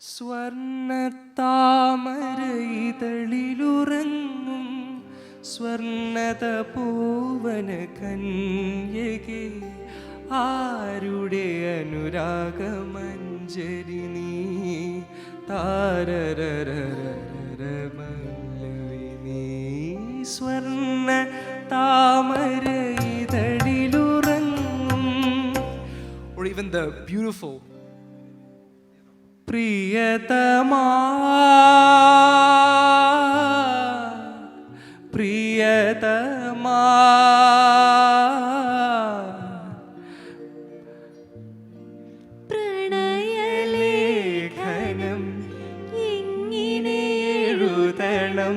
സ്വർണത്താമര ഇതളിലുറങ്ങും സ്വർണത പൂവന കന്യകെ ആരുടെ അനുരാഗമഞ്ജരി നീ? താരരരരരമല്ലവി നീ? സ്വർണ താമര ഇതളിലുറങ്ങും even പ്രിയതമാ. പ്രിയതമാ. ലേഖനം ഇങ്ങനെ എഴുതണം.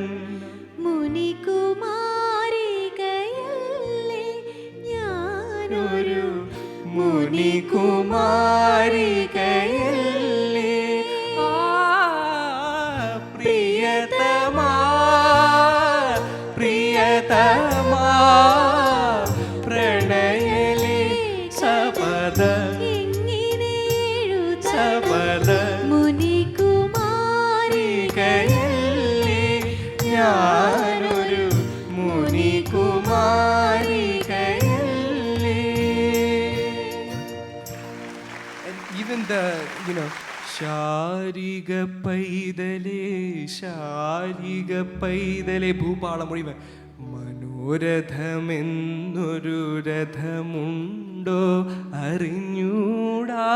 മുനികുമാരികയല്ലേ ഞാനൊരു മുനികുമാരികയല്ലേ? പ്രിയതമാ പ്രണയലി സപദ സപദ മുനികുമാരികയല്ലേ ഞാനൊരു മുനികുമാരികയല്ലേ even the, you know, Sarika പൈതലേ ശാരിക പൈതലേ ഭൂപാളം മുഴുവൻ. മനോരഥമെന്നൊരു രഥമുണ്ടോ? അറിഞ്ഞൂടാ.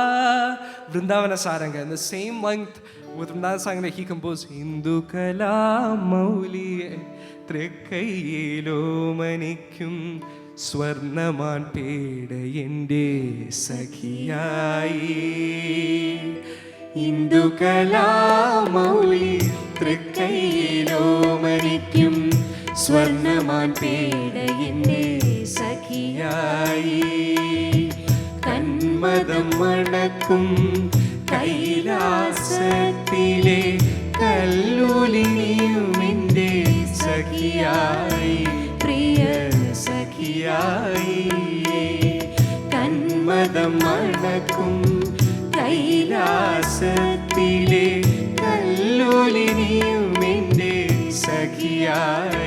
Vrindavana Saranga in same with Vrindavan Saranga he composed ഹിന്ദു കലാമൗലിയെ തൃക്കൈയിലോമനിക്കും സ്വർണമാൻ പേട എന്റെ സഖിയായി. ഹിന്ദു കലാമൗലി തൃക്കൈയിലോമനിക്കും സ്വർണമാൻ പേട സഖിയായി. കന്മദം മണക്കും കൈലാസത്തിലെ കല്ലൂലിനിയുമിന്റെ സഖിയായി. പ്രിയ സഖിയായി. കന്മദം മണക്കും കൈലാസത്തിലെ കല്ലൂലിനിയുമിന്റെ സഖിയായി.